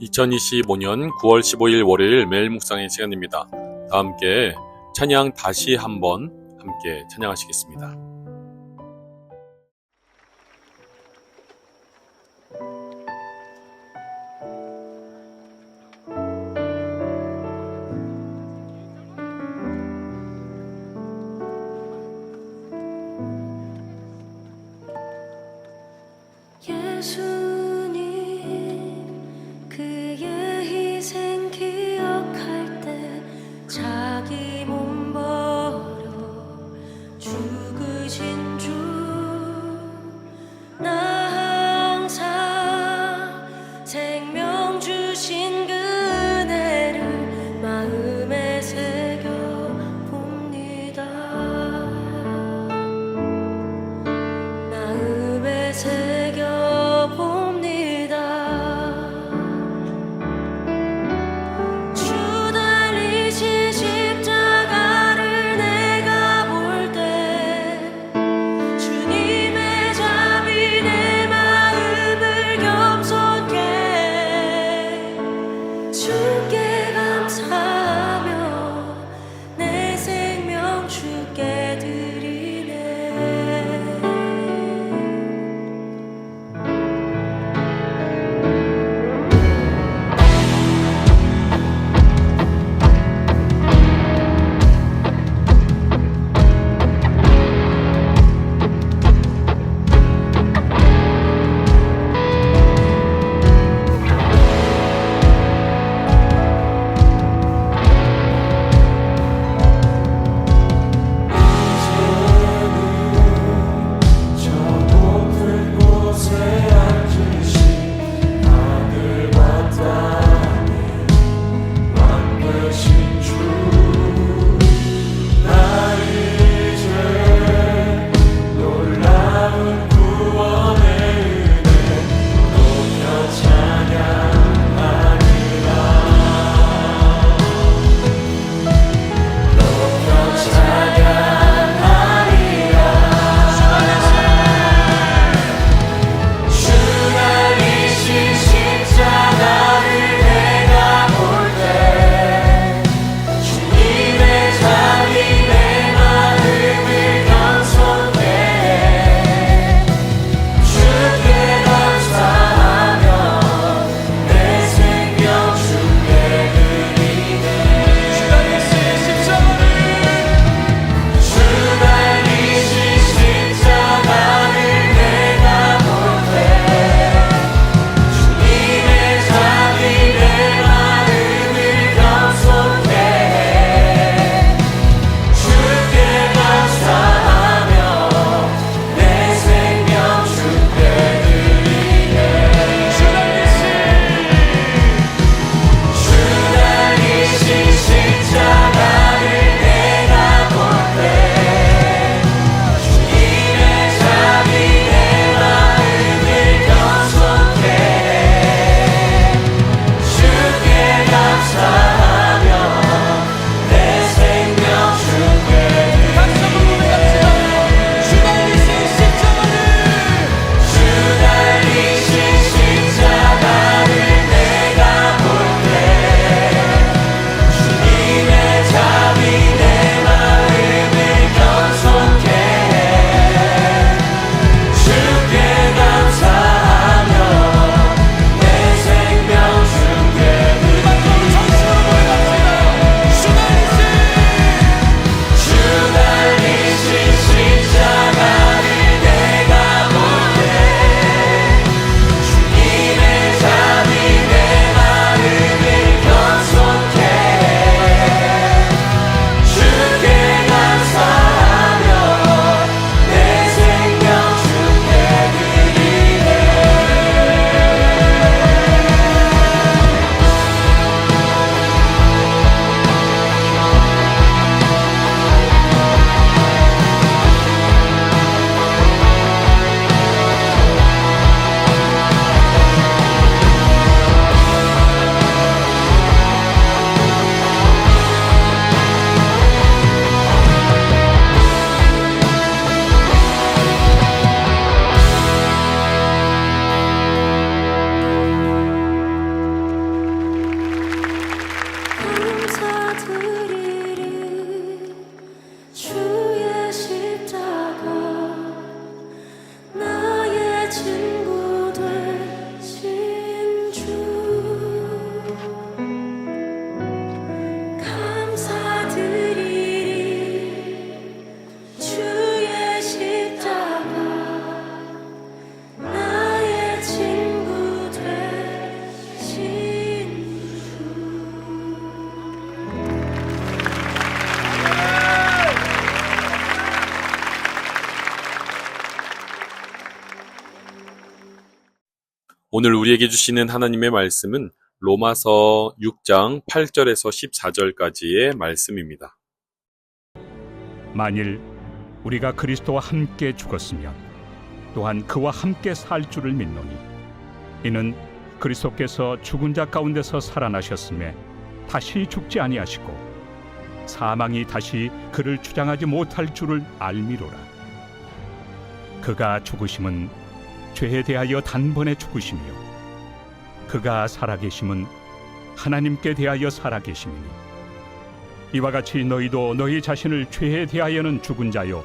2025년 9월 15일 월요일 매일 묵상의 시간입니다. 다 함께 찬양 다시 한번 함께 찬양하시겠습니다. 예수 오늘 우리에게 주시는 하나님의 말씀은 로마서 6장 8절에서 14절까지의 말씀입니다. 만일 우리가 그리스도와 함께 죽었으면 또한 그와 함께 살 줄을 믿노니 이는 그리스도께서 죽은 자 가운데서 살아나셨음에 다시 죽지 아니하시고 사망이 다시 그를 주장하지 못할 줄을 알미로라 그가 죽으심은 죄에 대하여 단번에 죽으시며 그가 살아계심은 하나님께 대하여 살아계심이니 이와 같이 너희도 너희 자신을 죄에 대하여는 죽은 자요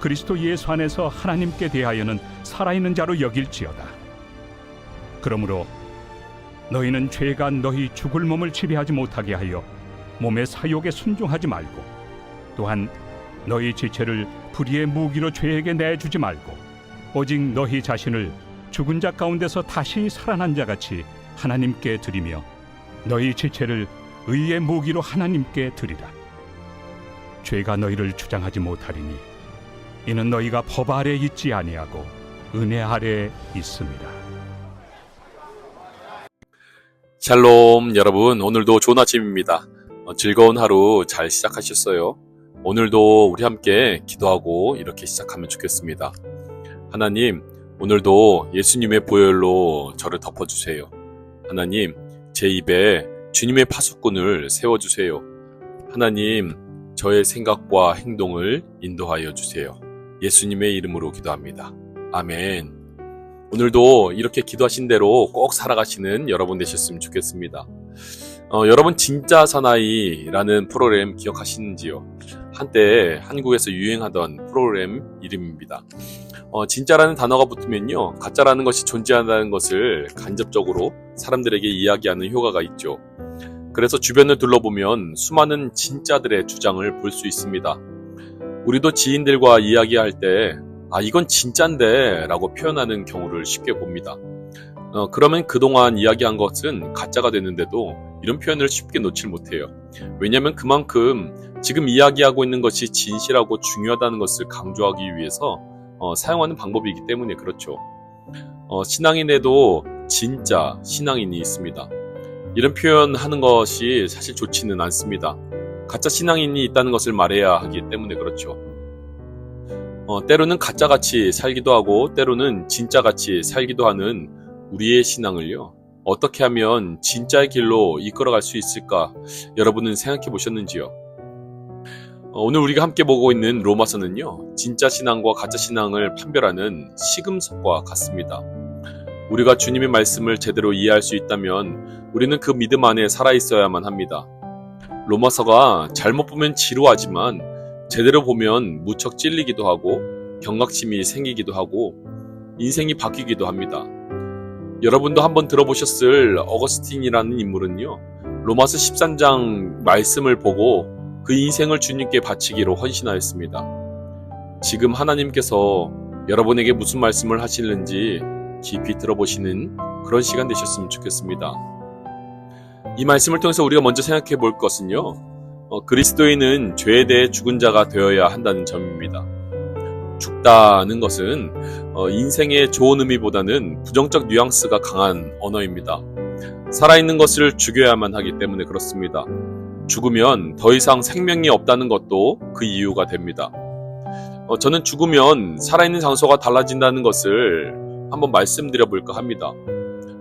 그리스도 예수 안에서 하나님께 대하여는 살아있는 자로 여길지어다. 그러므로 너희는 죄가 너희 죽을 몸을 지배하지 못하게 하여 몸의 사욕에 순종하지 말고 또한 너희 지체를 불의의 무기로 죄에게 내주지 말고 오직 너희 자신을 죽은 자 가운데서 다시 살아난 자 같이 하나님께 드리며 너희 지체를 의의 무기로 하나님께 드리라. 죄가 너희를 주장하지 못하리니 이는 너희가 법 아래 있지 아니하고 은혜 아래 있습니다. 샬롬 여러분 오늘도 좋은 아침입니다. 어, 즐거운 하루 잘 시작하셨어요. 오늘도 우리 함께 기도하고 이렇게 시작하면 좋겠습니다. 하나님 오늘도 예수님의 보혈로 저를 덮어주세요. 하나님 제 입에 주님의 파수꾼을 세워주세요. 하나님 저의 생각과 행동을 인도하여 주세요. 예수님의 이름으로 기도합니다. 아멘. 오늘도 이렇게 기도하신 대로 꼭 살아가시는 여러분 되셨으면 좋겠습니다. 어, 여러분 진짜 사나이라는 프로그램 기억하시는지요? 한때 한국에서 유행하던 프로그램 이름입니다. 어, 진짜라는 단어가 붙으면요, 가짜라는 것이 존재한다는 것을 간접적으로 사람들에게 이야기하는 효과가 있죠. 그래서 주변을 둘러보면 수많은 진짜들의 주장을 볼 수 있습니다. 우리도 지인들과 이야기할 때, 아, 이건 진짠데 라고 표현하는 경우를 쉽게 봅니다. 어, 그러면 그동안 이야기한 것은 가짜가 되는데도 이런 표현을 쉽게 놓질 못해요. 왜냐하면 그만큼 지금 이야기하고 있는 것이 진실하고 중요하다는 것을 강조하기 위해서 어, 사용하는 방법이기 때문에 그렇죠. 어, 신앙인에도 진짜 신앙인이 있습니다. 이런 표현하는 것이 사실 좋지는 않습니다. 가짜 신앙인이 있다는 것을 말해야 하기 때문에 그렇죠. 어, 때로는 가짜같이 살기도 하고 때로는 진짜같이 살기도 하는 우리의 신앙을요. 어떻게 하면 진짜의 길로 이끌어갈 수 있을까 여러분은 생각해 보셨는지요? 어, 오늘 우리가 함께 보고 있는 로마서는요, 진짜 신앙과 가짜 신앙을 판별하는 시금석과 같습니다. 우리가 주님의 말씀을 제대로 이해할 수 있다면 우리는 그 믿음 안에 살아 있어야만 합니다. 로마서가 잘못 보면 지루하지만 제대로 보면 무척 찔리기도 하고 경각심이 생기기도 하고 인생이 바뀌기도 합니다. 여러분도 한번 들어보셨을 어거스틴이라는 인물은요, 로마서 13장 말씀을 보고 그 인생을 주님께 바치기로 헌신하였습니다. 지금 하나님께서 여러분에게 무슨 말씀을 하시는지 깊이 들어보시는 그런 시간 되셨으면 좋겠습니다. 이 말씀을 통해서 우리가 먼저 생각해 볼 것은요, 어, 그리스도인은 죄에 대해 죽은 자가 되어야 한다는 점입니다. 죽다는 것은 어, 인생의 좋은 의미보다는 부정적 뉘앙스가 강한 언어입니다. 살아있는 것을 죽여야만 하기 때문에 그렇습니다. 죽으면 더 이상 생명이 없다는 것도 그 이유가 됩니다. 어, 저는 죽으면 살아있는 장소가 달라진다는 것을 한번 말씀드려 볼까 합니다.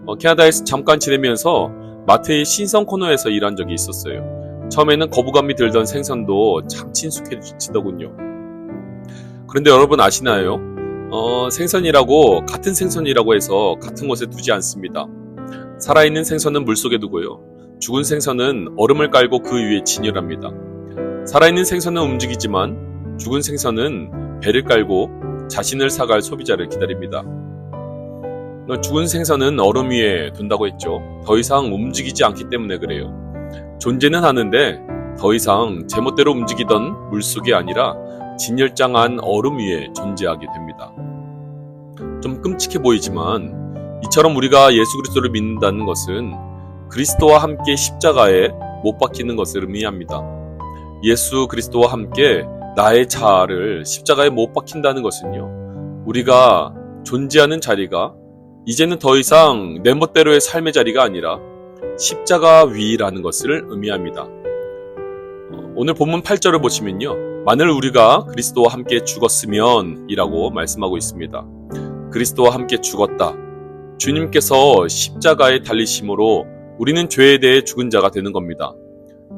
어, 캐나다에서 잠깐 지내면서 마트의 신선 코너에서 일한 적이 있었어요. 처음에는 거부감이 들던 생선도 참 친숙해지더군요. 그런데 여러분 아시나요? 어, 생선이라고 같은 생선이라고 해서 같은 곳에 두지 않습니다. 살아있는 생선은 물속에 두고요. 죽은 생선은 얼음을 깔고 그 위에 진열합니다. 살아있는 생선은 움직이지만 죽은 생선은 배를 깔고 자신을 사갈 소비자를 기다립니다. 죽은 생선은 얼음 위에 둔다고 했죠. 더 이상 움직이지 않기 때문에 그래요. 존재는 하는데 더 이상 제멋대로 움직이던 물속이 아니라 진열장한 얼음 위에 존재하게 됩니다. 좀 끔찍해 보이지만 이처럼 우리가 예수 그리스도를 믿는다는 것은 그리스도와 함께 십자가에 못 박히는 것을 의미합니다. 예수 그리스도와 함께 나의 자아를 십자가에 못 박힌다는 것은요. 우리가 존재하는 자리가 이제는 더 이상 내 멋대로의 삶의 자리가 아니라 십자가 위라는 것을 의미합니다. 어, 오늘 본문 8절을 보시면요. 만일 우리가 그리스도와 함께 죽었으면 이라고 말씀하고 있습니다. 그리스도와 함께 죽었다. 주님께서 십자가에 달리심으로 우리는 죄에 대해 죽은 자가 되는 겁니다.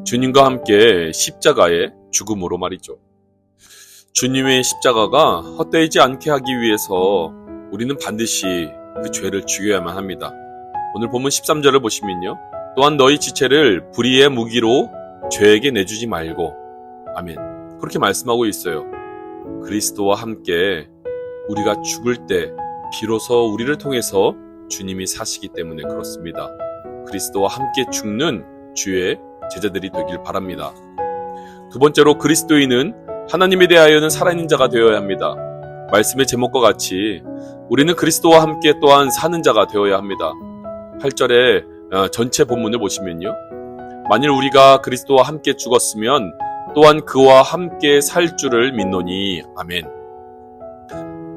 주님과 함께 십자가에 죽음으로 말이죠. 주님의 십자가가 헛되지 않게 하기 위해서 우리는 반드시 그 죄를 죽여야만 합니다. 오늘 본문 13절을 보시면요. 또한 너희 지체를 불의의 무기로 죄에게 내주지 말고 아멘. 그렇게 말씀하고 있어요. 그리스도와 함께 우리가 죽을 때 비로소 우리를 통해서 주님이 사시기 때문에 그렇습니다. 그리스도와 함께 죽는 주의 제자들이 되길 바랍니다. 두 번째로 그리스도인은 하나님에 대하여는 살아있는 자가 되어야 합니다. 말씀의 제목과 같이 우리는 그리스도와 함께 또한 사는 자가 되어야 합니다. 8절에 어, 전체 본문을 보시면요. 만일 우리가 그리스도와 함께 죽었으면 또한 그와 함께 살 줄을 믿노니 아멘.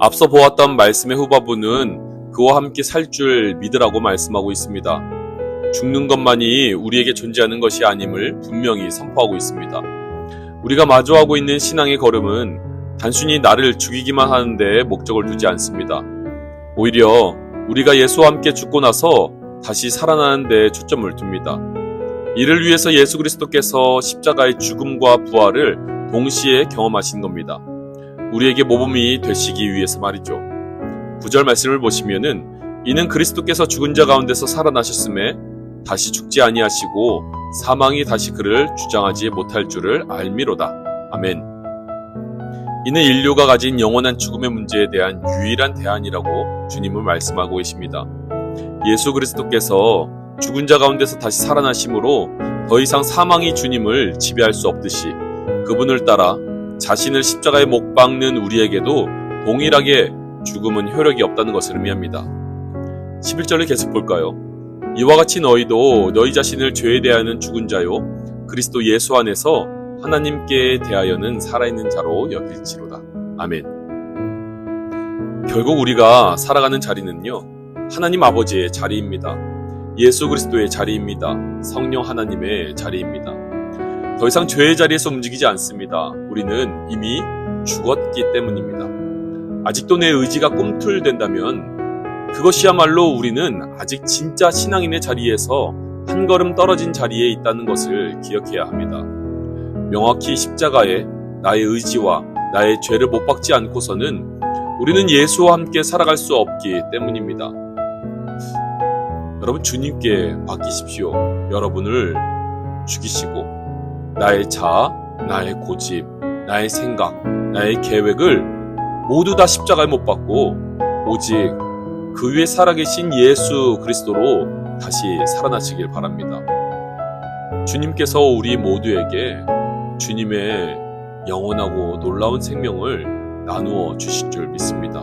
앞서 보았던 말씀의 후반부는 그와 함께 살 줄 믿으라고 말씀하고 있습니다. 죽는 것만이 우리에게 존재하는 것이 아님을 분명히 선포하고 있습니다. 우리가 마주하고 있는 신앙의 걸음은 단순히 나를 죽이기만 하는 데 목적을 두지 않습니다. 오히려 우리가 예수와 함께 죽고 나서 다시 살아나는 데 초점을 둡니다. 이를 위해서 예수 그리스도께서 십자가의 죽음과 부활을 동시에 경험하신 겁니다. 우리에게 모범이 되시기 위해서 말이죠. 구절 말씀을 보시면은 이는 그리스도께서 죽은 자 가운데서 살아나셨음에 다시 죽지 아니하시고 사망이 다시 그를 주장하지 못할 줄을 알미로다. 아멘. 이는 인류가 가진 영원한 죽음의 문제에 대한 유일한 대안이라고 주님은 말씀하고 계십니다. 예수 그리스도께서 죽은 자 가운데서 다시 살아나심으로 더 이상 사망이 주님을 지배할 수 없듯이 그분을 따라 자신을 십자가에 못 박는 우리에게도 동일하게 죽음은 효력이 없다는 것을 의미합니다. 11절을 계속 볼까요? 이와 같이 너희도 너희 자신을 죄에 대하여는 죽은 자요 그리스도 예수 안에서 하나님께 대하여는 살아있는 자로 여길지로다. 아멘. 결국 우리가 살아가는 자리는요. 하나님 아버지의 자리입니다. 예수 그리스도의 자리입니다. 성령 하나님의 자리입니다. 더 이상 죄의 자리에서 움직이지 않습니다. 우리는 이미 죽었기 때문입니다. 아직도 내 의지가 꿈틀댄다면 그것이야말로 우리는 아직 진짜 신앙인의 자리에서 한 걸음 떨어진 자리에 있다는 것을 기억해야 합니다. 명확히 십자가에 나의 의지와 나의 죄를 못 박지 않고서는 우리는 예수와 함께 살아갈 수 없기 때문입니다. 여러분 주님께 맡기십시오. 여러분을 죽이시고 나의 자아, 나의 고집, 나의 생각, 나의 계획을 모두 다 십자가에 못 박고 오직 그 위에 살아계신 예수 그리스도로 다시 살아나시길 바랍니다. 주님께서 우리 모두에게 주님의 영원하고 놀라운 생명을 나누어 주실 줄 믿습니다.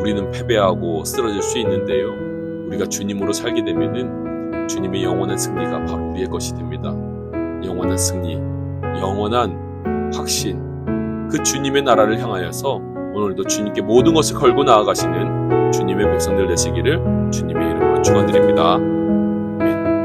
우리는 패배하고 쓰러질 수 있는데요. 우리가 주님으로 살게 되면은 주님의 영원한 승리가 바로 우리의 것이 됩니다. 영원한 승리, 영원한 확신, 그 주님의 나라를 향하여서 오늘도 주님께 모든 것을 걸고 나아가시는 주님의 백성들 되시기를 주님의 이름으로 축원드립니다. 아멘.